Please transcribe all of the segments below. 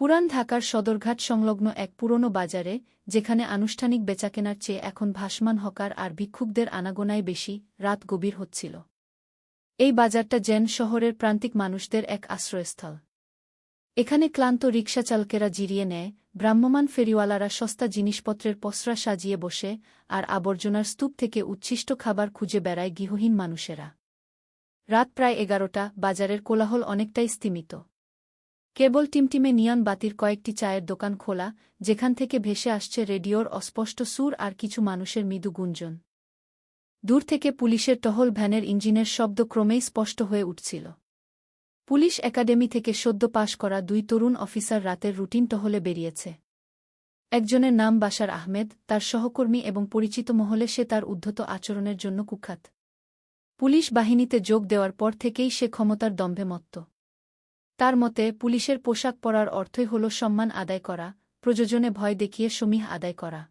পুরান ঢাকার সদরঘাট সংলগ্ন এক পুরনো বাজারে, যেখানে আনুষ্ঠানিক বেচাকেনার চেয়ে এখন ভাসমান হকার আর ভিক্ষুকদের আনাগোনায় বেশি, রাত গভীর হচ্ছিল। এই বাজারটা জেন শহরের প্রান্তিক মানুষদের এক আশ্রয়স্থল। এখানে ক্লান্ত রিকশাচালকেরা জিরিয়ে নেয় ভ্রাম্যমান ফেরিওয়ালারা সস্তা জিনিসপত্রের পসরা সাজিয়ে বসে, আর আবর্জনার স্তূপ থেকে উচ্ছিষ্ট খাবার খুঁজে বেড়ায় গৃহহীন মানুষেরা। রাত প্রায় এগারোটা, বাজারের কোলাহল অনেকটাই স্তিমিত। কেবল টিমটিমে নিয়ন বাতির কয়েকটি চায়ের দোকান খোলা, যেখান থেকে ভেসে আসছে রেডিওর অস্পষ্ট সুর আর কিছু মানুষের মৃদু গুঞ্জন। দূর থেকে পুলিশের টহল ভ্যানের ইঞ্জিনের শব্দ ক্রমেই স্পষ্ট হয়ে উঠছিল। পুলিশ একাডেমি থেকে সদ্য পাশ করা দুই তরুণ অফিসার রাতের রুটিন টহলে বেরিয়েছে। একজনের নাম বাশার আহমেদ, তার সহকর্মী এবং পরিচিত মহলে সে তার উদ্ধত আচরণের জন্য কুখ্যাত। পুলিশ বাহিনীতে যোগ দেওয়ার পর থেকেই সে ক্ষমতার দম্ভে মত্ত। তার মতে, পুলিশের পোশাক পরার অর্থই হল সম্মান আদায় করা, প্রযোজনে ভয় দেখিয়ে সমীহ আদায় করা।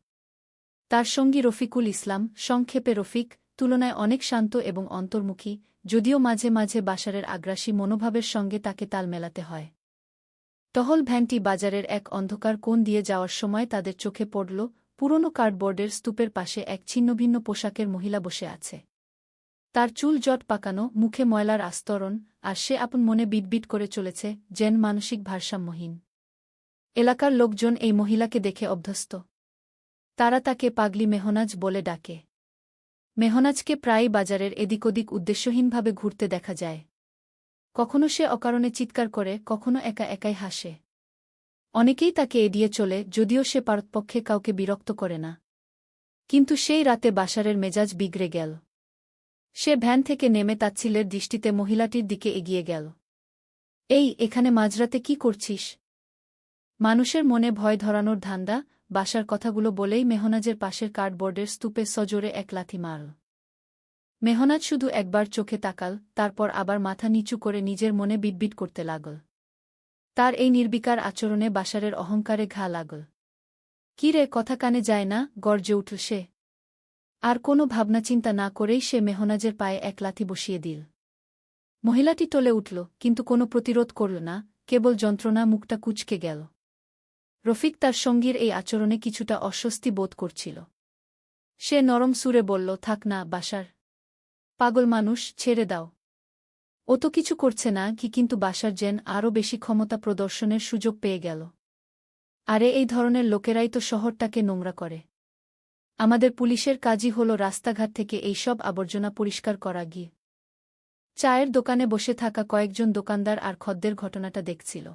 তার সঙ্গী রফিকুল ইসলাম, সংক্ষেপে রফিক, তুলনায় অনেক শান্ত এবং অন্তর্মুখী, যদিও মাঝে মাঝে বাসারের আগ্রাসী মনোভাবের সঙ্গে তাকে তাল মেলাতে হয়। টহল ভ্যানটি বাজারের এক অন্ধকার কোণ দিয়ে যাওয়ার সময় তাদের চোখে পড়ল, পুরনো কার্ডবোর্ডের স্তূপের পাশে এক ছিন্নভিন্ন পোশাকের মহিলা বসে আছে। তার চুল জট পাকানো, মুখে ময়লার আস্তরণ, আর সে আপন মনে বিটবিট করে চলেছে জেন মানসিক ভারসাম্যহীন। এলাকার লোকজন এই মহিলাকে দেখে অভ্যস্ত। তারা তাকে পাগলি মেহনাজ বলে ডাকে। মেহনাজকে প্রায় বাজারের এদিক ওদিক উদ্দেশ্যহীনভাবে ঘুরতে দেখা যায়। কখনো সে অকারণে চিৎকার করে, কখনো একা একাই হাসে। অনেকেই তাকে এড়িয়ে চলে, যদিও সে পারতপক্ষে কাউকে বিরক্ত করে না। কিন্তু সেই রাতে বাসারের মেজাজ বিগড়ে গেল। সে ভ্যান থেকে নেমে তাচ্ছিলের দৃষ্টিতে মহিলাটির দিকে এগিয়ে গেল। এই, এখানে মাঝরাতে কি করছিস? মানুষের মনে ভয় ধরানোর ধান্দা, বাসার কথাগুলো বলেই মেহনাজের পাশের কার্ডবোর্ডের স্তূপে সজোরে এক লাথি মারল। মেহনাজ শুধু একবার চোখে তাকাল, তারপর আবার মাথা নিচু করে নিজের মনে বিটবিট করতে লাগল। তার এই নির্বিকার আচরণে বাসারের অহংকারে ঘা লাগল। কি রে, কথা কানে যায় না, গর্জে উঠল সে। আর কোনো ভাবনাচিন্তা না করেই সে মেহনাজের পায়ে এক লাথি বসিয়ে দিল। মহিলাটি টলে উঠল, কিন্তু কোনো প্রতিরোধ করল না, কেবল যন্ত্রণা মুখটা কুচকে গেল। রফিক তার সঙ্গীর এই আচরণে কিছুটা অস্বস্তি বোধ করছিল। সে নরম সুরে বলল, থাক না, বাসার। পাগল মানুষ, ছেড়ে দাও। ও তো কিছু করছে না, কি কিন্তু বাসার জেন আরও বেশি ক্ষমতা প্রদর্শনের সুযোগ পেয়ে গেল। আরে, এই ধরনের লোকেরাই তো শহরটাকে নোংরা করে। আমাদের পুলিশের কাজই হল রাস্তাঘাট থেকে এইসব আবর্জনা পরিষ্কার করা গিয়ে। চায়ের দোকানে বসে থাকা কয়েকজন দোকানদার আর খদ্দের ঘটনাটা দেখছিল।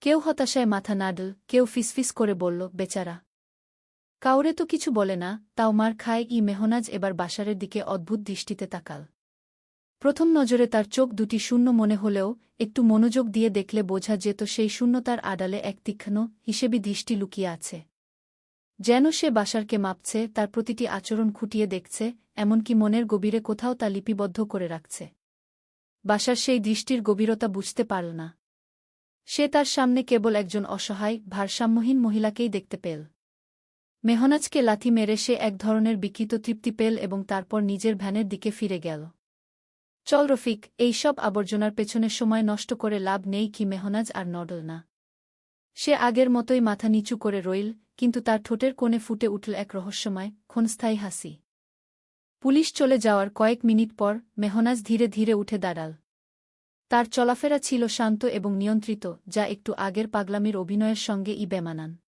কেউ হতাশায় মাথা নাডল, কেউ ফিসফিস করে বলল, বেচারা, কাউরে তো কিছু বলে না, তাও মার খায় ই মেহনাজ এবার বাসারের দিকে অদ্ভুত দৃষ্টিতে তাকাল। প্রথম নজরে তার চোখ দুটি শূন্য মনে হলেও একটু মনোযোগ দিয়ে দেখলে বোঝা যেত সেই শূন্যতার আড়ালে এক তীক্ষ্ণ, হিসেবে দৃষ্টি লুকিয়ে আছে। যেন সে বাসারকে মাপছে, তার প্রতিটি আচরণ খুঁটিয়ে দেখছে, এমনকি মনের গভীরে কোথাও তা লিপিবদ্ধ করে রাখছে। বাসার সেই দৃষ্টির গভীরতা বুঝতে পারল না। সে তার সামনে কেবল একজন অসহায়, ভারসাম্যহীন মহিলাকেই দেখতে পেল। মেহনাজকে লাথি মেরে সে এক ধরনের বিকৃত তৃপ্তি পেল এবং তারপর নিজের ভ্যানের দিকে ফিরে গেল। চল রফিক, এই সব আবর্জনার পেছনে সময় নষ্ট করে লাভ নেই কি মেহনাজ আর নডল না সে আগের মতোই মাথা নিচু করে রইল কিন্তু তার ঠোঁটের কোণে ফুটে উঠল এক রহস্যময়, ক্ষণস্থায়ী হাসি। পুলিশ চলে যাওয়ার কয়েক মিনিট পর মেহনাজ ধীরে ধীরে উঠে দাঁড়াল। তার চলাফেরা ছিল শান্ত এবং নিয়ন্ত্রিত, যা একটু আগের পাগলামির অভিনয়ের সঙ্গে ই বেমানান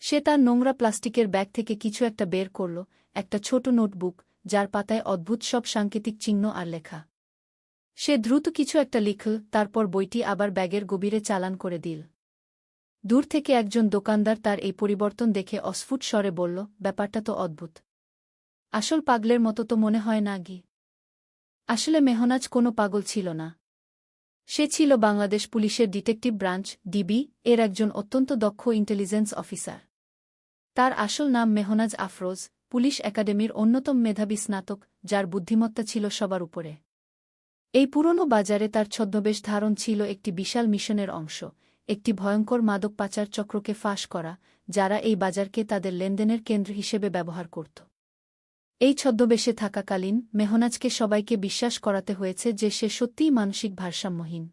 সে তার নোংরা প্লাস্টিকের ব্যাগ থেকে কিছু একটা বের করল, একটা ছোট নোটবুক, যার পাতায় অদ্ভুত সব সাংকেতিক চিহ্ন আর লেখা। সে দ্রুত কিছু একটা লিখল, তারপর বইটি আবার ব্যাগের গভীরে চালান করে দিল। দূর থেকে একজন দোকানদার তার এই পরিবর্তন দেখে অস্ফুট স্বরে বলল, ব্যাপারটা তো অদ্ভুত। আসল পাগলের মতো তো মনে হয় না গি আসলে মেহনাজ কোনো পাগল ছিল না। সে ছিল বাংলাদেশ পুলিশের ডিটেকটিভ ব্রাঞ্চ, ডিবি, এর একজন অত্যন্ত দক্ষ ইন্টেলিজেন্স অফিসার। তার আসল নাম মেহনাজ আফরোজ, পুলিশ একাডেমির অন্যতম মেধাবী স্নাতক, যার বুদ্ধিমত্তা ছিল সবার উপরে। এই পুরনো বাজারে তার ছদ্মবেশ ধারণ ছিল একটি বিশাল মিশনের অংশ একটি ভয়ঙ্কর মাদক পাচার চক্রকে ফাঁস করা, যারা এই বাজারকে তাদের লেনদেনের কেন্দ্র হিসেবে ব্যবহার করত। এই ছদ্মবেশে থাকাকালীন মেহনাজকে সবাইকে বিশ্বাস করাতে হয়েছে যে সে সত্যিই মানসিক ভারসাম্যহীন।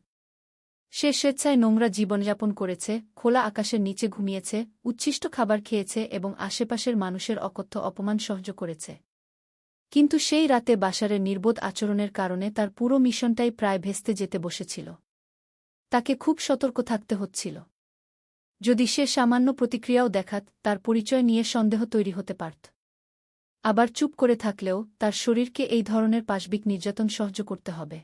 সে স্বেচ্ছায় নোংরা জীবনযাপন করেছে, খোলা আকাশের নিচে ঘুমিয়েছে, উচ্ছিষ্ট খাবার খেয়েছে এবং আশেপাশের মানুষের অকথ্য অপমান সহ্য করেছে। কিন্তু সেই রাতে বাসারের নির্বোধ আচরণের কারণে তার পুরো মিশনটাই প্রায় ভেস্তে যেতে বসেছিল। তাকে খুব সতর্ক থাকতে হচ্ছিল। যদি সে সামান্য প্রতিক্রিয়াও দেখাত, তার পরিচয় নিয়ে সন্দেহ তৈরি হতে পারত। আবার চুপ করে থাকলেও তার শরীরকে এই ধরনের পাশবিক নির্যাতন সহ্য করতে হবে।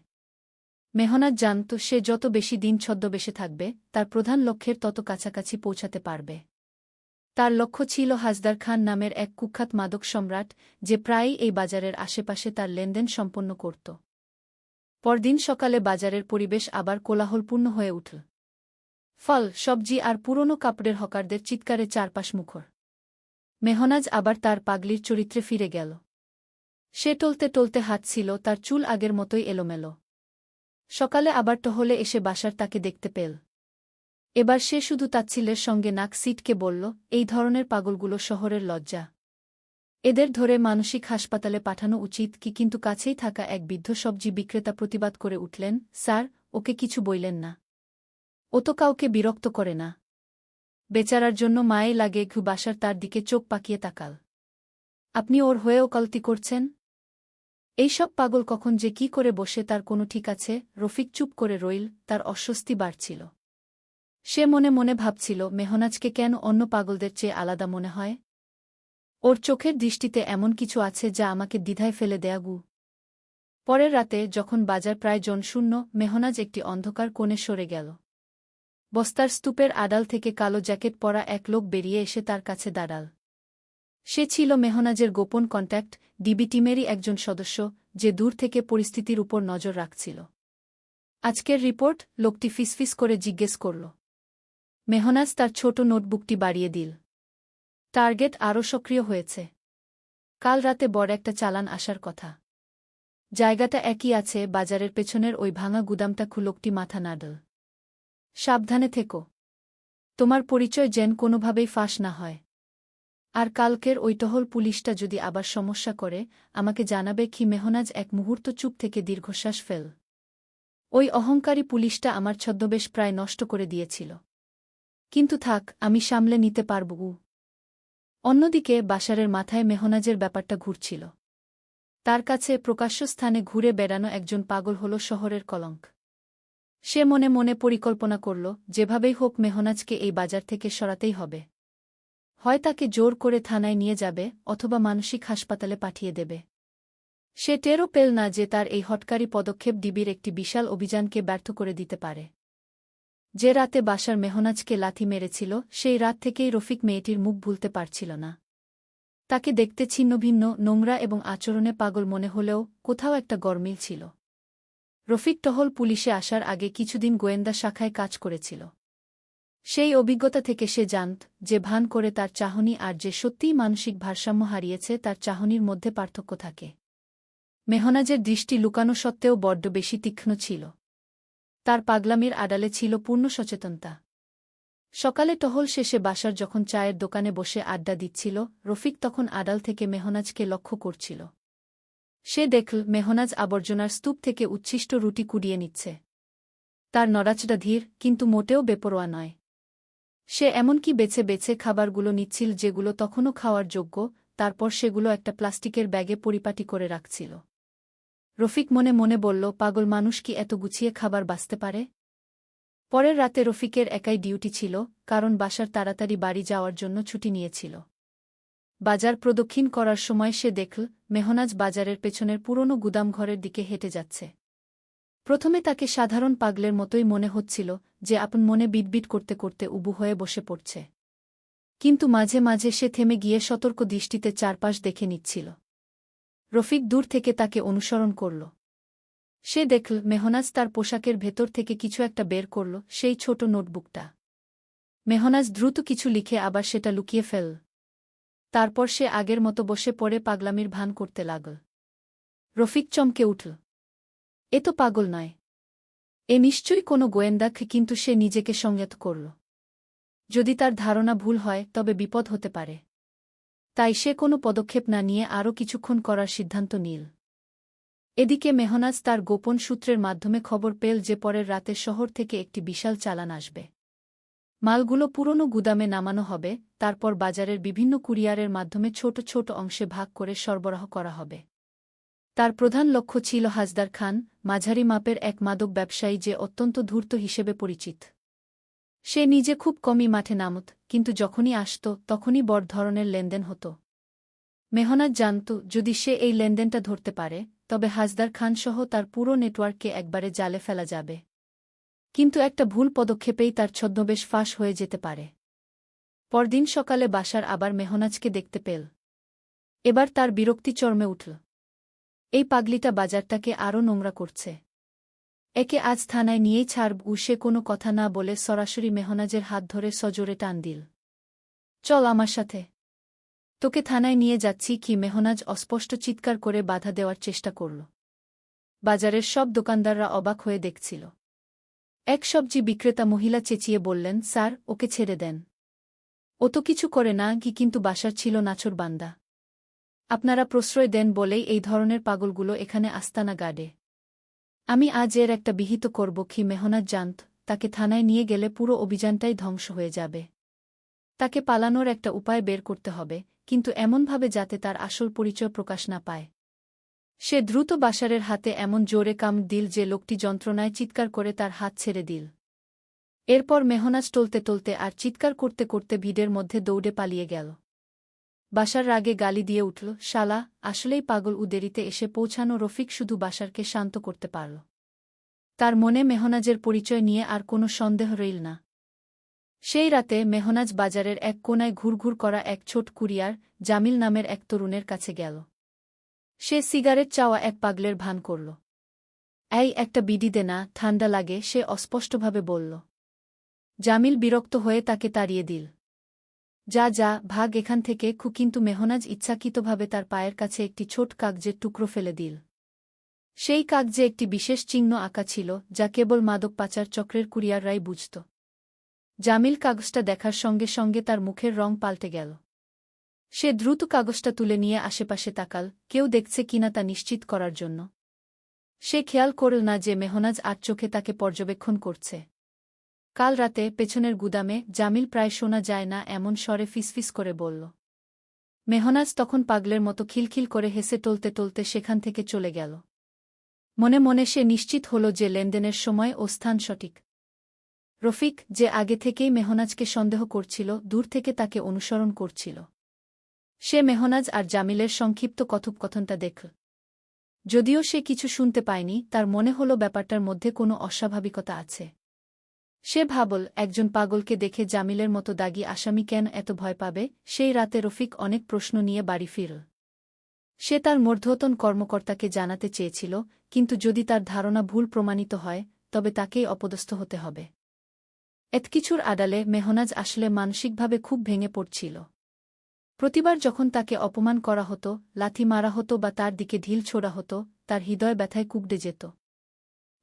মেহনাত জানত, সে যত বেশি দিন ছদ্মবেশে থাকবে, তার প্রধান লক্ষ্যের তত কাছাকাছি পৌঁছাতে পারবে। তার লক্ষ্য ছিল হাজদার খান নামের এক কুখ্যাত মাদক সম্রাট, যে প্রায়ই এই বাজারের আশেপাশে তার লেনদেন সম্পন্ন করত। পরদিন সকালে বাজারের পরিবেশ আবার কোলাহলপূর্ণ হয়ে উঠল। ফল, সবজি আর পুরনো কাপড়ের হকারদের চিৎকারে চারপাশ মুখর। মেহনাজ আবার তার পাগলির চরিত্রে ফিরে গেল। সে টলতে টলতে হাঁটছিল তার চুল আগের মতোই এলোমেলো। সকালে আবার টহলে এসে বাসার তাকে দেখতে পেল। এবার সে শুধু তাচ্ছিলের সঙ্গে নাক সিটকে বলল, এই ধরনের পাগলগুলো শহরের লজ্জা। এদের ধরে মানসিক হাসপাতালে পাঠানো উচিত কি কিন্তু কাছেই থাকা এক বৃদ্ধ সবজি বিক্রেতা প্রতিবাদ করে উঠলেন, স্যার, ওকে কিছু বইলেন না। ও তো কাউকে বিরক্ত করে না। বেচারার জন্য মায়ে লাগে ঘু বাসার তার দিকে চোখ পাকিয়ে তাকাল। আপনি ওর হয়ে ওকালতি করছেন? এইসব পাগল কখন যে কি করে বসে তার কোনো ঠিক আছে? রফিক চুপ করে রইল, তার অস্বস্তি বাড়ছিল। সে মনে মনে ভাবছিল, মেহনাজকে কেন অন্য পাগলদের চেয়ে আলাদা মনে হয়? ওর চোখের দৃষ্টিতে এমন কিছু আছে যা আমাকে দ্বিধায় ফেলে দেয়া গু। পরের রাতে যখন বাজার প্রায় জনশূন্য মেহনাজ একটি অন্ধকার কোণে সরে গেল। বস্তার স্তূপের আড়াল থেকে কালো জ্যাকেট পরা এক লোক বেরিয়ে এসে তার কাছে দাঁড়াল। সে ছিল মেহনাজের গোপন কন্ট্যাক্ট, ডিবি টিমেরই একজন সদস্য, যে দূর থেকে পরিস্থিতির উপর নজর রাখছিল। আজকের রিপোর্ট, লোকটি ফিসফিস করে জিজ্ঞেস করল। মেহনাজ তার ছোট নোটবুকটি বাড়িয়ে দিল। টার্গেট আরও সক্রিয় হয়েছে। কাল রাতে বড় একটা চালান আসার কথা। জায়গাটা একই আছে, বাজারের পেছনের ওই ভাঙা গুদামটা খুলোকটি মাথা নাডল। সাবধানে থেকো। তোমার পরিচয় যেন কোনোভাবেই ফাঁস না হয়। আর কালকের ওই টহল পুলিশটা যদি আবার সমস্যা করে, আমাকে জানাবে কি মেহনাজ এক মুহূর্ত চুপ থেকে দীর্ঘশ্বাস ফেল। ওই অহংকারী পুলিশটা আমার ছদ্মবেশ প্রায় নষ্ট করে দিয়েছিল। কিন্তু থাক, আমি সামলে নিতে পারব অন্যদিকে বাসারের মাথায় মেহনাজের ব্যাপারটা ঘুরছিল। তার কাছে প্রকাশ্য স্থানে ঘুরে বেড়ানো একজন পাগল হল শহরের কলঙ্ক। সে মনে মনে পরিকল্পনা করল, যেভাবেই হোক মেহনাজকে এই বাজার থেকে সরাতেই হবে। হয় তাকে জোর করে থানায় নিয়ে যাবে, অথবা মানসিক হাসপাতালে পাঠিয়ে দেবে। সে টেরও পেল না যে তার এই হটকারী পদক্ষেপ ডিবির একটি বিশাল অভিযানকে ব্যর্থ করে দিতে পারে। যে রাতে বাসার মেহনাজকে লাথি মেরেছিল, সেই রাত থেকেই রফিক মেয়েটির মুখ ভুলতে পারছিল না। তাকে দেখতে ছিন্নভিন্ন নোংরা এবং আচরণে পাগল মনে হলেও কোথাও একটা গরমিল ছিল। রফিক টহল পুলিশে আসার আগে কিছুদিন গোয়েন্দা শাখায় কাজ করেছিল। সেই অভিজ্ঞতা থেকে সে জানত যে ভান করে তার চাহনি আর যে সত্যিই মানসিক ভারসাম্য হারিয়েছে, তার চাহনির মধ্যে পার্থক্য থাকে। মেহনাজের দৃষ্টি লুকানো সত্ত্বেও বড্ড বেশি তীক্ষ্ণ ছিল। তার পাগলামির আড়ালে ছিল পূর্ণ সচেতনতা। সকালে টহল শেষে বাসার যখন চায়ের দোকানে বসে আড্ডা দিচ্ছিল, রফিক তখন আড়াল থেকে মেহনাজকে লক্ষ্য করছিল। সে দেখল, মেহনাজ আবর্জনার স্তূপ থেকে উচ্ছিষ্ট রুটি কুড়িয়ে নিচ্ছে। তার নড়াচড়া ধীর, কিন্তু মোটেও বেপরোয়া নয়। সে এমনকি বেছে বেছে খাবারগুলো নিচ্ছিল যেগুলো তখনও খাওয়ার যোগ্য, তারপর সেগুলো একটা প্লাস্টিকের ব্যাগে পরিপাটি করে রাখছিল। রফিক মনে মনে বলল, পাগল মানুষ কি এত গুছিয়ে খাবার বাঁচতে পারে? পরের রাতে রফিকের একাই ডিউটি ছিল, কারণ বাসার তাড়াতাড়ি বাড়ি যাওয়ার জন্য ছুটি নিয়েছিল। বাজার প্রদক্ষিণ করার সময় সে দেখল, মেহনাজ বাজারের পেছনের পুরনো গুদামঘরের দিকে হেঁটে যাচ্ছে। প্রথমে তাকে সাধারণ পাগলের মতোই মনে হচ্ছিল, যে আপন মনে বিটবিট করতে করতে উবু হয়ে বসে পড়ছে। কিন্তু মাঝে মাঝে সে থেমে গিয়ে সতর্ক দৃষ্টিতে চারপাশ দেখে নিচ্ছিল। রফিক দূর থেকে তাকে অনুসরণ করল। সে দেখল মেহনাজ তার পোশাকের ভেতর থেকে কিছু একটা বের করল, সেই ছোট নোটবুকটা। মেহনাজ দ্রুত কিছু লিখে আবার সেটা লুকিয়ে ফেল তারপর সে আগের মতো বসে পড়ে পাগলামির ভান করতে লাগল। রফিক চমকে উঠল। এ তো পাগল নয়। এ নিশ্চয়ই কোনো গোয়েন্দা কিন্তু সে নিজেকে সংযত করল। যদি তার ধারণা ভুল হয়, তবে বিপদ হতে পারে। তাই সে কোনো পদক্ষেপ না নিয়ে আরও কিছুক্ষণ করার সিদ্ধান্ত নিল। এদিকে মেহনাজ তার গোপন সূত্রের মাধ্যমে খবর পেল যে পরের রাতে শহর থেকে একটি বিশাল চালান আসবে। মালগুলো পুরনো গুদামে নামানো হবে, তারপর বাজারের বিভিন্ন কুরিয়ারের মাধ্যমে ছোট ছোট অংশে ভাগ করে সরবরাহ করা হবে। তার প্রধান লক্ষ্য ছিল হাজদার খান, মাঝারি মাপের এক মাদক ব্যবসায়ী যে অত্যন্ত ধূর্ত হিসেবে পরিচিত। সে নিজে খুব কমই মাঠে নামত, কিন্তু যখনই আসত, তখনই বড় ধরনের লেনদেন হতো। মেহনাজ জানত, যদি সে এই লেনদেনটা ধরতে পারে, তবে হাজদার খানসহ তার পুরো নেটওয়ার্ককে একবারে জালে ফেলা যাবে। কিন্তু একটা ভুল পদক্ষেপেই তার ছদ্মবেশ ফাঁস হয়ে যেতে পারে। পরদিন সকালে বাসার আবার মেহনাজকে দেখতে পেল। এবার তার বিরক্তি চর্মে উঠল। এই পাগলিটা বাজারটাকে আরও নোংরা করছে। একে আজ থানায় নিয়েই ছাড়ব সে কোনো কথা না বলে সরাসরি মেহনাজের হাত ধরে সজোরে টান দিল। চল আমার সাথে। তোকে থানায় নিয়ে যাচ্ছি কি মেহনাজ অস্পষ্ট চিৎকার করে বাধা দেওয়ার চেষ্টা করল। বাজারের সব দোকানদাররা অবাক হয়ে দেখছিল। এক সবজি বিক্রেতা মহিলা চেঁচিয়ে বললেন, স্যার, ওকে ছেড়ে দেন। ও তো কিছু করে না কি কিন্তু বাসার ছিল নাচর বান্দা। আপনারা প্রশ্রয় দেন বলেই এই ধরনের পাগলগুলো এখানে আস্তানা গাডে। আমি আজ এর একটা বিহিত করব কি মেহনাজ জানত, তাকে থানায় নিয়ে গেলে পুরো অভিযানটাই ধ্বংস হয়ে যাবে। তাকে পালানোর একটা উপায় বের করতে হবে, কিন্তু এমনভাবে যাতে তার আসল পরিচয় প্রকাশ না পায়। সে দ্রুত বাসারের হাতে এমন জোরে কাম দিল যে লোকটি যন্ত্রণায় চিৎকার করে তার হাত ছেড়ে দিল। এরপর মেহনাজ টলতে টলতে আর চিৎকার করতে করতে ভিড়ের মধ্যে দৌড়ে পালিয়ে গেল। বাসার রাগে গালি দিয়ে উঠল, শালা, আসলেই পাগল উদেরিতে এসে পৌঁছানো রফিক শুধু বাসারকে শান্ত করতে পারল। তার মনে মেহনাজের পরিচয় নিয়ে আর কোনো সন্দেহ রইল না। সেই রাতে মেহনাজ বাজারের এক কোনায় ঘুরঘুর করা এক ছোট কুরিয়ার, জামিল নামের এক তরুণের কাছে গেল। সে সিগারেট চাওয়া এক পাগলের ভান করল। এই, একটা বিডি দে না ঠান্ডা লাগে, সে অস্পষ্টভাবে বলল। জামিল বিরক্ত হয়ে তাকে তাড়িয়ে দিল। যা যা, ভাগ এখান থেকে খু, কিন্তু মেহনাজ ইচ্ছাকৃতভাবে তার পায়ের কাছে একটি ছোট কাগজের টুকরো ফেলে দিল। সেই কাগজে একটি বিশেষ চিহ্ন আঁকা ছিল, যা কেবল মাদক পাচার চক্রের কুরিয়াররাই বুঝত। জামিল কাগজটা দেখার সঙ্গে সঙ্গে তার মুখের রং পাল্টে গেল। সে দ্রুত কাগজটা তুলে নিয়ে আশেপাশে তাকাল, কেউ দেখছে কিনা তা নিশ্চিত করার জন্য। সে খেয়াল করল না যে মেহনাজ আর চোখে তাকে পর্যবেক্ষণ করছে। কাল রাতে পেছনের গুদামে জামিল প্রায় শোনা যায় না এমন স্বরে ফিসফিস করে বলল। মেহনাজ তখন পাগলের মতো খিলখিল করে হেসে টলতে টলতে সেখান থেকে চলে গেল। মনে মনে সে নিশ্চিত হল যে লেনদেনের সময় ও স্থান সঠিক। রফিক যে আগে থেকেই মেহনাজকে সন্দেহ করছিল, দূর থেকে তাকে অনুসরণ করছিল। সে মেহনাজ আর জামিলের সংক্ষিপ্ত কথোপকথনটা দেখল। যদিও সে কিছু শুনতে পায়নি, তার মনে হল ব্যাপারটার মধ্যে কোনো অস্বাভাবিকতা আছে। সে ভাবল, একজন পাগলকে দেখে জামিলের মতো দাগি আসামি কেন এত ভয় পাবে? সেই রাতে রফিক অনেক প্রশ্ন নিয়ে বাড়ি ফিরল। সে তার মর্ধতন কর্মকর্তাকে জানাতে চেয়েছিল, কিন্তু যদি তার ধারণা ভুল প্রমাণিত হয়, তবে তাকেই অপদস্থ হতে হবে। এতকিছুর আড়ালে মেহনাজ আসলে মানসিকভাবে খুব ভেঙে পড়ছিল। প্রতিবার যখন তাকে অপমান করা হতো, লাথি মারা হতো বা তার দিকে ঢিল ছোড়া হতো, তার হৃদয় ব্যথায় কুবড়ে যেত।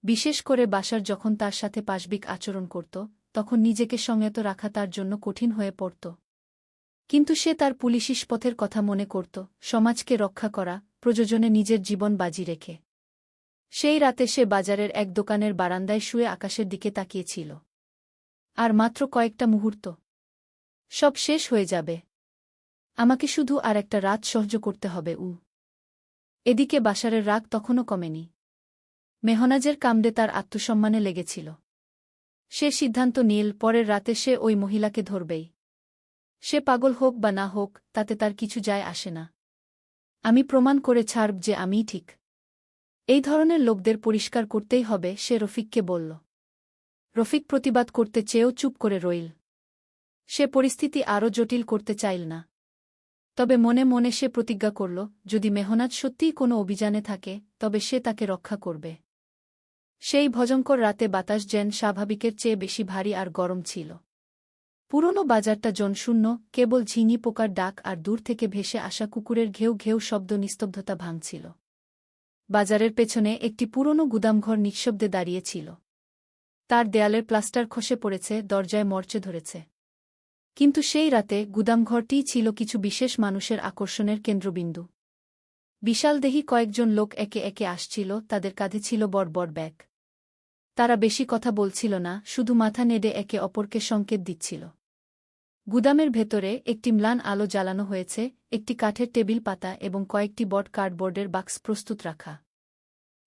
বিশেষ করে বাসার যখন তার সাথে পাশবিক আচরণ করত, তখন নিজেকে সংযত রাখা তার জন্য কঠিন হয়ে পড়ত। কিন্তু সে তার পুলিশিস পথের কথা মনে করত, সমাজকে রক্ষা করা, প্রযোজনে নিজের জীবন বাজি রেখে। সেই রাতে সে বাজারের এক দোকানের বারান্দায় শুয়ে আকাশের দিকে তাকিয়েছিল। আর মাত্র কয়েকটা মুহূর্ত। সব শেষ হয়ে যাবে। আমাকে শুধু আর একটা রাত সহ্য করতে হবে উ এদিকে বাসারের রাগ তখনও কমেনি। মেহনাজের কামদে তার আত্মসম্মানে লেগেছিল। সে সিদ্ধান্ত নীল, পরের রাতে সে ওই মহিলাকে ধরবেই। সে পাগল হোক বা না হোক, তাতে তার কিছু যায় আসে না। আমি প্রমাণ করে ছাড়ব যে আমিই ঠিক। এই ধরনের লোকদের পরিষ্কার করতেই হবে, সে রফিককে বলল। রফিক প্রতিবাদ করতে চেয়েও চুপ করে রইল। সে পরিস্থিতি আরও জটিল করতে চাইল না। তবে মনে মনে সে প্রতিজ্ঞা করল, যদি মেহনাজ সত্যিই কোনো অভিযানে থাকে, তবে সে তাকে রক্ষা করবে। সেই ভজঙ্কর রাতে বাতাস যেন স্বাভাবিকের চেয়ে বেশি ভারী আর গরম ছিল। পুরনো বাজারটা জনশূন্য, কেবল ঝিঙি পোকার ডাক আর দূর থেকে ভেসে আসা কুকুরের ঘেউ ঘেউ শব্দ নিস্তব্ধতা ভাঙছিল। বাজারের পেছনে একটি পুরনো গুদামঘর নিঃশব্দে দাঁড়িয়েছিল। তার দেয়ালের প্লাস্টার খসে পড়েছে, দরজায় মরচে ধরেছে। কিন্তু সেই রাতে গুদামঘরটিই ছিল কিছু বিশেষ মানুষের আকর্ষণের কেন্দ্রবিন্দু। বিশালদেহী কয়েকজন লোক একে একে আসছিল, তাদের কাঁধে ছিল বড় বড় ব্যাগ। তারা বেশি কথা বলছিল না, শুধু মাথা নেড়ে একে অপরকে সংকেত দিচ্ছিল। গুদামের ভেতরে একটি ম্লান আলো জ্বালানো হয়েছে, একটি কাঠের টেবিল পাতা এবং কয়েকটি বট কার্ডবোর্ডের বাক্স প্রস্তুত রাখা।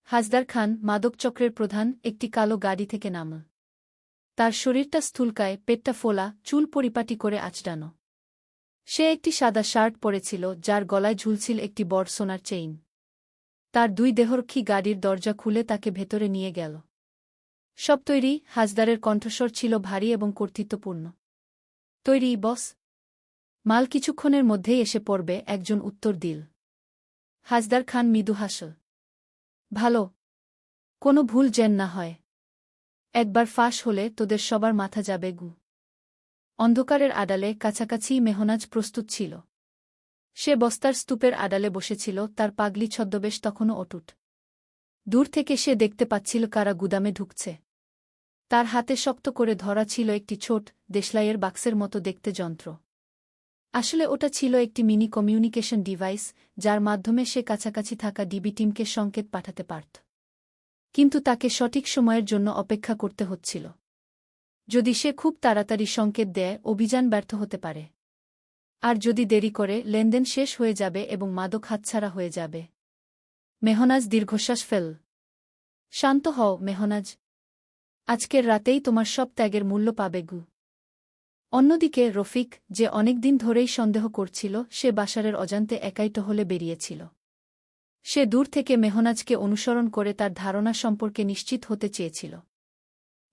হাজদার খান, মাদক চক্রের প্রধান, একটি কালো গাড়ি থেকে নাম তার শরীরটা স্থূলকায়, পেটটা ফোলা, চুল পরিপাটি করে আচড়ানো। সে একটি সাদা শার্ট পরেছিল, যার গলায় ঝুলছিল একটি বড় সোনার চেইন। তার দুই দেহরক্ষী গাড়ির দরজা খুলে তাকে ভেতরে নিয়ে গেল। সব তৈরি হাজদারের কণ্ঠস্বর ছিল ভারী এবং কর্তৃত্বপূর্ণ। তৈরি বস। মাল কিছুক্ষণের মধ্যেই এসে পড়বে একজন উত্তর দিল। হাজদার খান মৃদু হাসল। ভালো। কোনো ভুল যেন না হয়। একবার ফাঁস হলে তোদের সবার মাথা যাবে গু। অন্ধকারের আড়ালে কাছাকাছি মেহনাজ প্রস্তুত ছিল। সে বস্তার স্তূপের আড়ালে বসেছিল, তার পাগলি ছদ্মবেশ তখনও অটুট। দূর থেকে সে দেখতে পাচ্ছিল কারা গুদামে ঢুকছে। তার হাতে শক্ত করে ধরা ছিল একটি ছোট দেশলাইয়ের বাক্সের মতো দেখতে যন্ত্র। আসলে ওটা ছিল একটি মিনি কমিউনিকেশন ডিভাইস, যার মাধ্যমে সে কাছাকাছি থাকা ডিবি টিমকে সংকেত পাঠাতে পারত। কিন্তু তাকে সঠিক সময়ের জন্য অপেক্ষা করতে হচ্ছিল। যদি সে খুব তাড়াতাড়ি সংকেত দেয়, অভিযান ব্যর্থ হতে পারে। আর যদি দেরি করে, লেনদেন শেষ হয়ে যাবে এবং মাদক হাতছাড়া হয়ে যাবে। মেহনাজ দীর্ঘশ্বাস ফেল। শান্ত হও, মেহনাজ। আজকের রাতেই তোমার সব ত্যাগের মূল্য পাবে গু। অন্যদিকে রফিক, যে অনেকদিন ধরেই সন্দেহ করছিল, সে বাসারের অজান্তে একাই টহলে বেরিয়েছিল। সে দূর থেকে মেহনাজকে অনুসরণ করে তার ধারণা সম্পর্কে নিশ্চিত হতে চেয়েছিল।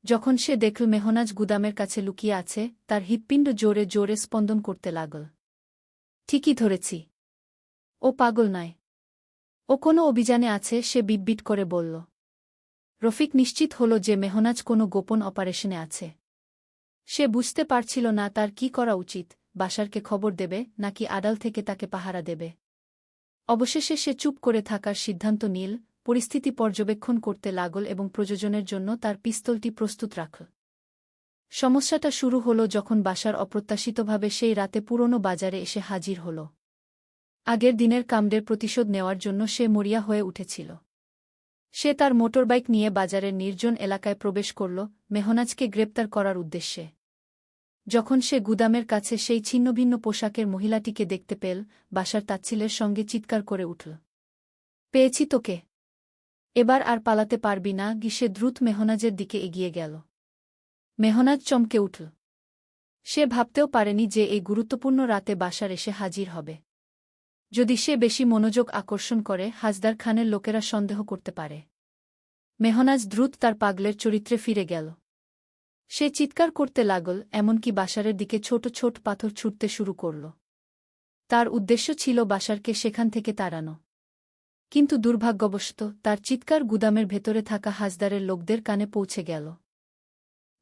যখন সে দেখল মেহনাজ গুদামের কাছে লুকিয়ে আছে, তার হৃৎপিণ্ড জোরে জোরে স্পন্দন করতে লাগল। ঠিকই ধরেছি। ও পাগল নয়। ও কোনো অভিযানে আছে, সে বিটবিট করে বলল। রফিক নিশ্চিত হল যে মেহনাজ কোনো গোপন অপারেশনে আছে। সে বুঝতে পারছিল না তার কি করা উচিত, বাসারকে খবর দেবে, নাকি আড়াল থেকে তাকে পাহারা দেবে। অবশেষে সে চুপ করে থাকার সিদ্ধান্ত নীল, পরিস্থিতি পর্যবেক্ষণ করতে লাগল এবং প্রযোজনের জন্য তার পিস্তলটি প্রস্তুত রাখল সমস্যাটা শুরু হল যখন বাসার অপ্রত্যাশিতভাবে সেই রাতে পুরনো বাজারে এসে হাজির হল। আগের দিনের কামডের প্রতিশোধ নেওয়ার জন্য সে মরিয়া হয়ে উঠেছিল। সে তার মোটরবাইক নিয়ে বাজারের নির্জন এলাকায় প্রবেশ করল, মেহনাজকে গ্রেপ্তার করার উদ্দেশ্যে। যখন সে গুদামের কাছে সেই ছিন্নভিন্ন পোশাকের মহিলাটিকে দেখতে পেল, বাসার তাচ্ছিলের সঙ্গে চিৎকার করে উঠল। পেয়েছি তোকে। এবার আর পালাতে পারবি না গিসে দ্রুত মেহনাজের দিকে এগিয়ে গেল। মেহনাজ চমকে উঠল। সে ভাবতেও পারেনি যে এই গুরুত্বপূর্ণ রাতে বাসার এসে হাজির হবে। যদি সে বেশি মনোযোগ আকর্ষণ করে, হাজদার খানের লোকেরা সন্দেহ করতে পারে। মেহনাজ দ্রুত তার পাগলের চরিত্রে ফিরে গেল। সে চিৎকার করতে লাগল, এমনকি বাসারের দিকে ছোট ছোট পাথর ছুটতে শুরু করল। তার উদ্দেশ্য ছিল বাসারকে সেখান থেকে তাড়ানো। কিন্তু দুর্ভাগ্যবশত, তার চিৎকার গুদামের ভেতরে থাকা হাজদারের লোকদের কানে পৌঁছে গেল।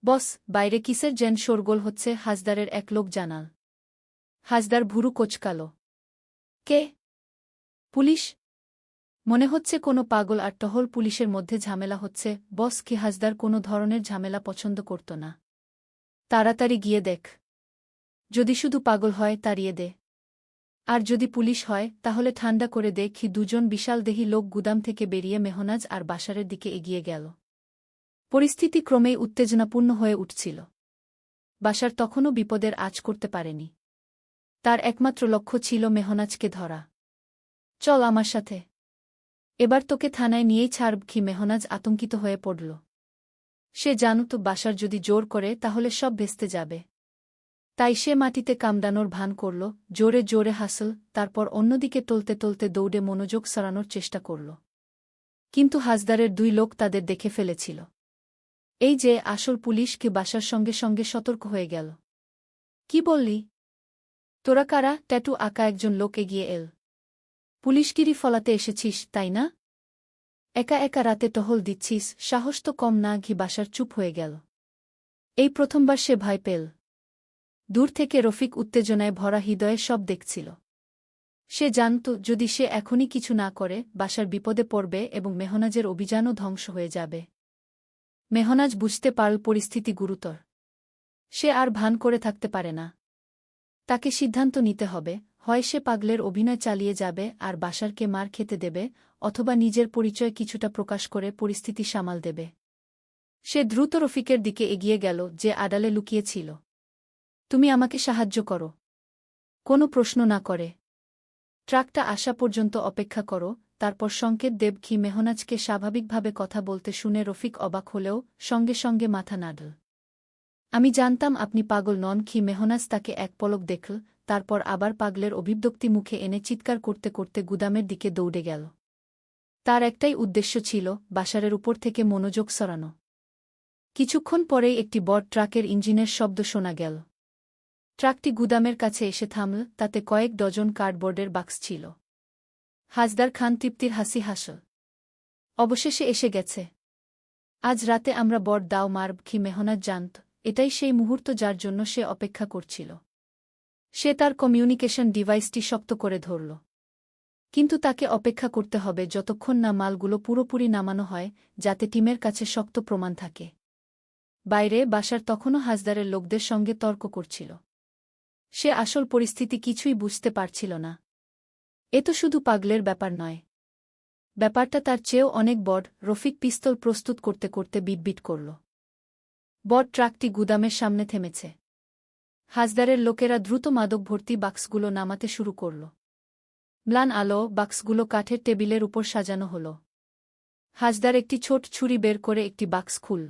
বস, বাইরে কিসের যেন শোরগোল হচ্ছে, হাজদারের এক লোক জানাল। হাজদার ভুরু কোচকাল। কে? পুলিশ? মনে হচ্ছে কোনো পাগল আর টহল পুলিশের মধ্যে ঝামেলা হচ্ছে, বস কি হাজদার কোনো ধরনের ঝামেলা পছন্দ করত না। তাড়াতাড়ি গিয়ে দেখ। যদি শুধু পাগল হয়, তাড়িয়ে দে। আর যদি পুলিশ হয়, তাহলে ঠান্ডা করে দেখি দুজন বিশাল দেহি লোক গুদাম থেকে বেরিয়ে মেহনাজ আর বাসারের দিকে এগিয়ে গেল। পরিস্থিতি ক্রমেই উত্তেজনাপূর্ণ হয়ে উঠছিল। বাসার তখনও বিপদের আজ করতে পারেনি। তার একমাত্র লক্ষ্য ছিল মেহনাজকে ধরা। চল আমার সাথে। এবার তোকে থানায় নিয়েই ছাড়ব কি মেহনাজ আতঙ্কিত হয়ে পড়ল। সে জানত বাসার যদি জোর করে তাহলে সব ভেস্তে যাবে। তাই সে মাটিতে কামড়ানোর ভান করল, জোরে জোরে হাসল, তারপর অন্যদিকে টলতে টলতে দৌড়ে মনোযোগ সরানোর চেষ্টা করল। কিন্তু হাজদারের দুই লোক তাদের দেখে ফেলেছিল। এই যে আসল পুলিশ কি বাসার সঙ্গে সঙ্গে সতর্ক হয়ে গেল। কি বললি? তোরা কারা? ট্যাটু আঁকা একজন লোক এগিয়ে এল। পুলিশগিরি ফলাতে এসেছিস, তাই না? একা একা রাতে টহল দিচ্ছিস, সাহস তো কম না, ঘি বাসার চুপ হয়ে গেল। এই প্রথমবার সে ভয় পেল। দূর থেকে রফিক উত্তেজনায় ভরা হৃদয়ে সব দেখছিল। সে জানত, যদি সে এখনই কিছু না করে, বাসার বিপদে পড়বে এবং মেহনাজের অভিযানও ধ্বংস হয়ে যাবে। মেহনাজ বুঝতে পারল পরিস্থিতি গুরুতর। সে আর ভান করে থাকতে পারে না। তাকে সিদ্ধান্ত নিতে হবে, হয় সে পাগলের অভিনয় চালিয়ে যাবে আর বাসারকে মার খেতে দেবে, অথবা নিজের পরিচয় কিছুটা প্রকাশ করে পরিস্থিতি সামাল দেবে। সে দ্রুত রফিকের দিকে এগিয়ে গেল, যে আড়ালে লুকিয়েছিল তুমি আমাকে সাহায্য করো। কোনো প্রশ্ন না করে। ট্রাকটা আসা পর্যন্ত অপেক্ষা করো, তারপর সংকেত দেব কি মেহনাজকে স্বাভাবিকভাবে কথা বলতে শুনে রফিক অবাক হলেও সঙ্গে সঙ্গে মাথা নাড়ল। আমি জানতাম আপনি পাগল নন খি মেহনাজ তাকে এক পলক দেখল তারপর আবার পাগলের অভিব্যক্তি মুখে এনে চিৎকার করতে করতে গুদামের দিকে দৌড়ে গেল। তার একটাই উদ্দেশ্য ছিল বাসারের উপর থেকে মনোযোগ সরানো। কিছুক্ষণ পরেই একটি বড় ট্রাকের ইঞ্জিনের শব্দ শোনা গেল। ট্রাকটি গুদামের কাছে এসে থামল, তাতে কয়েক ডজন কার্ডবোর্ডের বাক্স ছিল। হাজদার খান তৃপ্তির হাসি হাসল। অবশেষে এসে গেছে। আজ রাতে আমরা বড় দাও মারব, কি মেহনাত জানত। এটাই সেই মুহূর্ত যার জন্য সে অপেক্ষা করছিল। সে তার কমিউনিকেশন ডিভাইসটি শক্ত করে ধরল। কিন্তু তাকে অপেক্ষা করতে হবে যতক্ষণ না মালগুলো পুরোপুরি নামানো হয়, যাতে টিমের কাছে শক্ত প্রমাণ থাকে। বাইরে বাসার তখনও হাজদারের লোকদের সঙ্গে তর্ক করছিল। সে আসল পরিস্থিতি কিছুই বুঝতে পারছিল না। এ তো শুধু পাগলের ব্যাপার নয়। ব্যাপারটা তার চেয়েও অনেক বড়, রফিক পিস্তল প্রস্তুত করতে করতে বিটবিট করল। বড় ট্রাকটি গুদামের সামনে থেমেছে। হাজদারের লোকেরা দ্রুত মাদক ভর্তি বাক্সগুলো নামাতে শুরু করল। ম্লান আলো বাক্সগুলো কাঠের টেবিলের উপর সাজানো হল। হাজদার একটি ছোট ছুরি বের করে একটি বাক্স খুল।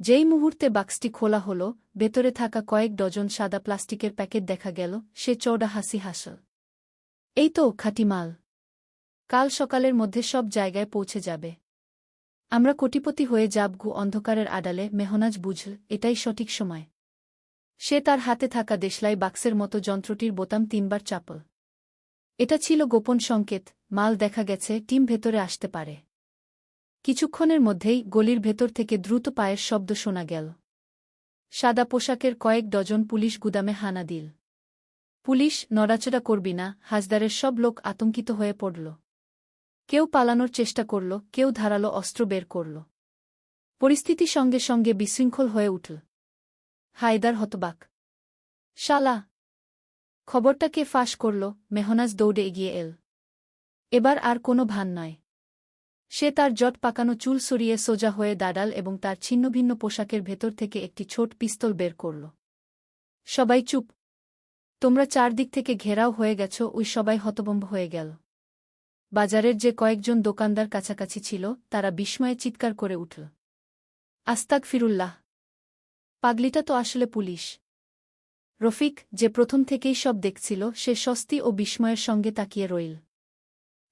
যেই মুহূর্তে বাক্সটি খোলা হল, ভেতরে থাকা কয়েক ডজন সাদা প্লাস্টিকের প্যাকেট দেখা গেল, সে চৌডা হাসি হাসল। এই তো, খাঁটি মাল। কাল সকালের মধ্যে সব জায়গায় পৌঁছে যাবে। আমরা কোটিপতি হয়ে যাব গু অন্ধকারের আড়ালে, মেহনাজ বুঝল এটাই সঠিক সময়। সে তার হাতে থাকা দেশলাই বাক্সের মতো যন্ত্রটির বোতাম তিনবার চাপল। এটা ছিল গোপন সংকেত, মাল দেখা গেছে, টিম ভেতরে আসতে পারে। কিছুক্ষণের মধ্যেই গলির ভেতর থেকে দ্রুত পায়ের শব্দ শোনা গেল। সাদা পোশাকের কয়েক ডজন পুলিশ গুদামে হানা দিল। পুলিশ নড়াচড়া করবি না, হাজদারের সব লোক আতঙ্কিত হয়ে পড়ল। কেউ পালানোর চেষ্টা করল, কেউ ধারালো অস্ত্র বের করল। পরিস্থিতি সঙ্গে সঙ্গে বিশৃঙ্খল হয়ে উঠল। হায়দার হতবাক। শালা! খবরটা কে ফাঁস করল, মেহনাজ দৌড়ে এগিয়ে এল। এবার আর কোনো ভান নয়। সে তার জট পাকানো চুল সরিয়ে সোজা হয়ে দাঁড়াল এবং তার ছিন্নভিন্ন পোশাকের ভেতর থেকে একটি ছোট পিস্তল বের করল। সবাই চুপ। তোমরা চারদিক থেকে ঘেরাও হয়ে গেছ, ওই সবাই হতবম্ব হয়ে গেল। বাজারের যে কয়েকজন দোকানদার কাছাকাছি ছিল, তারা বিস্ময়ে চিৎকার করে উঠল। আস্তাক ফিরুল্লাহ পাগলিটা তো আসলে পুলিশ। রফিক যে প্রথম থেকেই সব দেখছিল, সে স্বস্তি ও বিস্ময়ের সঙ্গে তাকিয়ে রইল।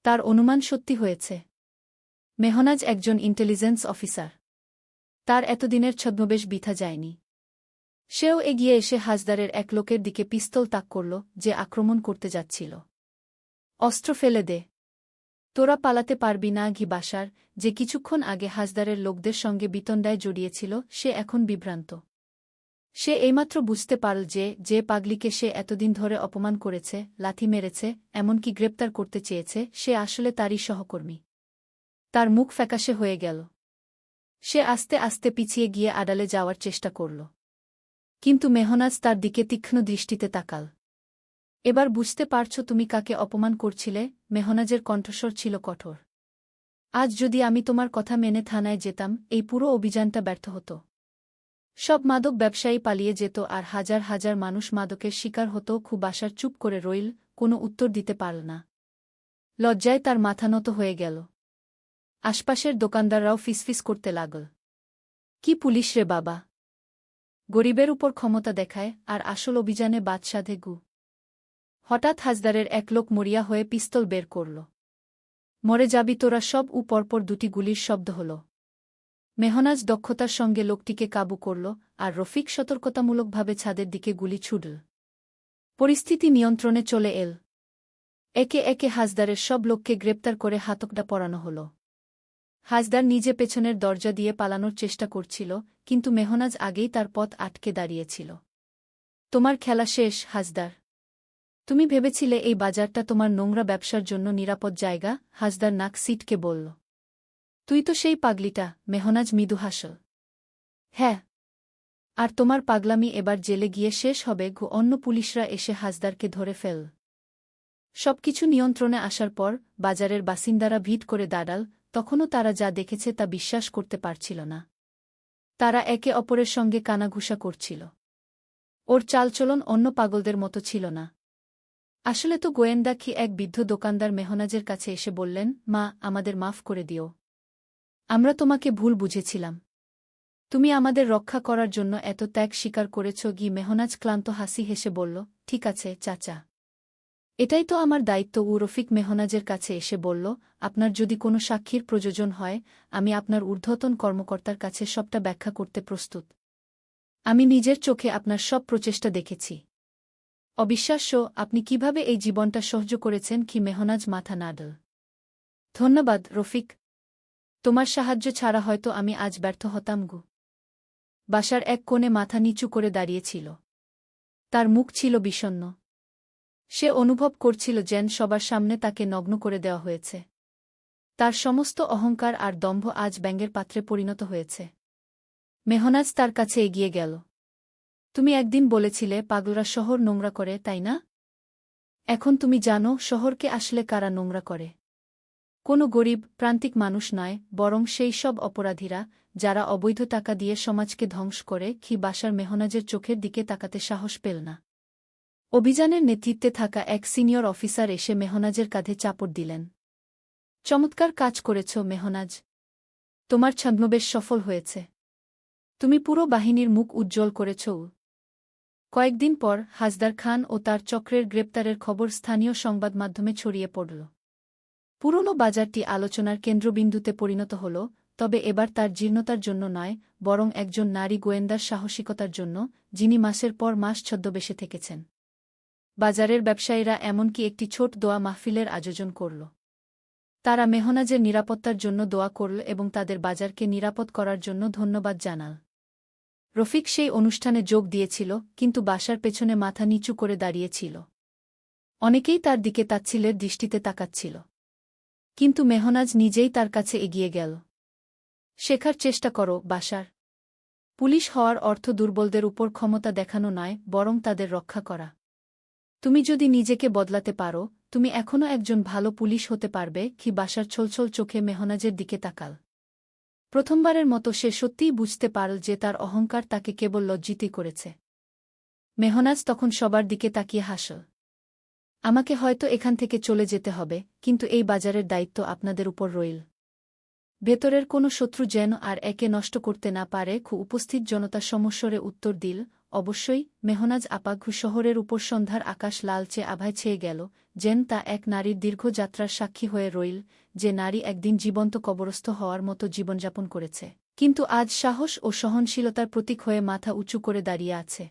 তার অনুমান সত্যি হয়েছে। মেহনাজ একজন ইন্টেলিজেন্স অফিসার। তার এতদিনের ছদ্মবেশ বিথা যায়নি। সেও এগিয়ে এসে হাজদারের এক লোকের দিকে পিস্তল তাক করল, যে আক্রমণ করতে যাচ্ছিল। অস্ত্র ফেলে দে। তোরা পালাতে পারবি না ঘি বাসার যে কিছুক্ষণ আগে হাজদারের লোকদের সঙ্গে বিতণ্ডায় জড়িয়েছিল, সে এখন বিভ্রান্ত। সে এইমাত্র বুঝতে পারল যে যে পাগলিকে সে এতদিন ধরে অপমান করেছে, লাথি মেরেছে, এমনকি গ্রেপ্তার করতে চেয়েছে, সে আসলে তারই সহকর্মী। তার মুখ ফ্যাকাশে হয়ে গেল। সে আস্তে আস্তে পিছিয়ে গিয়ে আড়ালে যাওয়ার চেষ্টা করল। কিন্তু মেহনাজ তার দিকে তীক্ষ্ণ দৃষ্টিতে তাকাল। এবার বুঝতে পারছ তুমি কাকে অপমান করছিলে, মেহনাজের কণ্ঠস্বর ছিল কঠোর। আজ যদি আমি তোমার কথা মেনে থানায় যেতাম, এই পুরো অভিযানটা ব্যর্থ হতো। সব মাদক ব্যবসায়ী পালিয়ে যেত আর হাজার হাজার মানুষ মাদকের শিকার হতো, খুব আশার চুপ করে রইল, কোনো উত্তর দিতে পারল না। লজ্জায় তার মাথা নত হয়ে গেল। আশপাশের দোকানদাররাও ফিসফিস করতে লাগল। কি পুলিশ রে বাবা? গরিবের উপর ক্ষমতা দেখায়, আর আসল অভিযানে বাদ সাধে গু। হঠাৎ হাজদারের এক লোক মরিয়া হয়ে পিস্তল বের করল। মরে যাবি তোরা সব উ পরপর দুটি গুলির শব্দ হল। মেহনাজ দক্ষতার সঙ্গে লোকটিকে কাবু করল আর রফিক সতর্কতামূলকভাবে ছাদের দিকে গুলি ছুডল। পরিস্থিতি নিয়ন্ত্রণে চলে এল। একে একে হাজদারের সব লোককে গ্রেপ্তার করে হাতকটা পরানো হল। হাজদার নিজে পেছনের দরজা দিয়ে পালানোর চেষ্টা করছিল, কিন্তু মেহনাজ আগেই তার পথ আটকে দাঁড়িয়েছিল। তোমার খেলা শেষ, হাজদার। তুমি ভেবেছিলে এই বাজারটা তোমার নোংরা ব্যবসার জন্য নিরাপদ জায়গা? হাজদার নাক সিটকে বলল। তুই তো সেই পাগলিটা, মেহনাজ মৃদু হাসল। হ্যাঁ। আর তোমার পাগলামি এবার জেলে গিয়ে শেষ হবে গো অন্য পুলিশরা এসে হাজদারকে ধরে ফেল। সবকিছু নিয়ন্ত্রণে আসার পর বাজারের বাসিন্দারা ভিড় করে দাঁড়াল, তখনও তারা যা দেখেছে তা বিশ্বাস করতে পারছিল না। তারা একে অপরের সঙ্গে কানাঘুষা করছিল। ওর চালচলন অন্য পাগলদের মতো ছিল না। আসলে তো গোয়েন্দা কি এক বৃদ্ধ দোকানদার মেহনাজের কাছে এসে বললেন, মা, আমাদের মাফ করে দিও। আমরা তোমাকে ভুল বুঝেছিলাম। তুমি আমাদের রক্ষা করার জন্য এত ত্যাগ স্বীকার করেছ। গি মেহনাজ ক্লান্ত হাসি হেসে বলল, ঠিক আছে, চাচা। এটাই তো আমার দায়িত্ব। উ রফিক মেহনাজের কাছে এসে বলল, আপনার যদি কোনো সাক্ষীর প্রয়োজন হয়, আমি আপনার ঊর্ধ্বতন কর্মকর্তার কাছে সবটা ব্যাখ্যা করতে প্রস্তুত। আমি নিজের চোখে আপনার সব প্রচেষ্টা দেখেছি। অবিশ্বাস্য, আপনি কীভাবে এই জীবনটা সহ্য করেছেন কি মেহনাজ মাথা নাডল ধন্যবাদ, রফিক। তোমার সাহায্য ছাড়া হয়তো আমি আজ ব্যর্থ হতাম গু। বাসার এক কোণে মাথা নিচু করে দাঁড়িয়েছিল। তার মুখ ছিল বিষণ্ন সে অনুভব করছিল যেন সবার সামনে তাকে নগ্ন করে দেওয়া হয়েছে। তার সমস্ত অহংকার আর দম্ভ আজ ব্যাঙ্গের পাত্রে পরিণত হয়েছে। মেহনাজ তার কাছে এগিয়ে গেল। তুমি একদিন বলেছিলে পাগলরা শহর নোংরা করে, তাই না? এখন তুমি জানো শহরকে আসলে কারা নোংরা করে। কোনো গরিব, প্রান্তিক মানুষ নয়, বরং সেই সব অপরাধীরা, যারা অবৈধ টাকা দিয়ে সমাজকে ধ্বংস করে কি বাসার মেহনাজের চোখের দিকে তাকাতে সাহস পেল না। অভিযানের নেতৃত্বে থাকা এক সিনিয়র অফিসার এসে মেহনাজের কাঁধে চাপড় দিলেন। চমৎকার কাজ করেছ, মেহনাজ। তোমার ছদ্মবেশ সফল হয়েছে। তুমি পুরো বাহিনীর মুখ উজ্জ্বল করেছ কয়েকদিন পর হাজদার খান ও তার চক্রের গ্রেপ্তারের খবর স্থানীয় সংবাদ মাধ্যমে ছড়িয়ে পড়ল। পুরনো বাজারটি আলোচনার কেন্দ্রবিন্দুতে পরিণত হল, তবে এবার তার জীর্ণতার জন্য নয়, বরং একজন নারী গোয়েন্দার সাহসিকতার জন্য, যিনি মাসের পর মাস ছদ্মবেশে থেকেছেন। বাজারের ব্যবসায়ীরা এমনকি একটি ছোট দোয়া মাহফিলের আয়োজন করল। তারা মেহনাজের নিরাপত্তার জন্য দোয়া করল এবং তাদের বাজারকে নিরাপদ করার জন্য ধন্যবাদ জানাল। রফিক সেই অনুষ্ঠানে যোগ দিয়েছিল, কিন্তু বাসার পেছনে মাথা নিচু করে দাঁড়িয়েছিল। অনেকেই তার দিকে তাচ্ছিলের দৃষ্টিতে তাকাচ্ছিল। কিন্তু মেহনাজ নিজেই তার কাছে এগিয়ে গেল। শেখার চেষ্টা করো, বাসার। পুলিশ হওয়ার অর্থ দুর্বলদের উপর ক্ষমতা দেখানো নয়, বরং তাদের রক্ষা করা। তুমি যদি নিজেকে বদলাতে পারো, তুমি এখনও একজন ভালো পুলিশ হতে পারবে, কি বাসার ছলছল চোখে মেহনাজের দিকে তাকাল। প্রথমবারের মতো সে সত্যিই বুঝতে পারল যে তার অহংকার তাকে কেবল লজ্জিতই করেছে। মেহনাজ তখন সবার দিকে তাকিয়ে হাসল। আমাকে হয়তো এখান থেকে চলে যেতে হবে, কিন্তু এই বাজারের দায়িত্ব আপনাদের উপর রইল। ভেতরের কোনো শত্রু যেন আর একে নষ্ট করতে না পারে খু উপস্থিত জনতা সমস্বরে উত্তর দিল, অবশ্যই, মেহনাজ আপাঘু শহরের উপর সন্ধ্যার আকাশ লালচে আভায় ছেয়ে গেল, যেন তা এক নারীর দীর্ঘ যাত্রার সাক্ষী হয়ে রইল যে নারী একদিন জীবন্ত কবরস্থ হওয়ার মতো জীবনযাপন করেছে। কিন্তু আজ সাহস ও সহনশীলতার প্রতীক হয়ে মাথা উঁচু করে দাঁড়িয়ে আছে।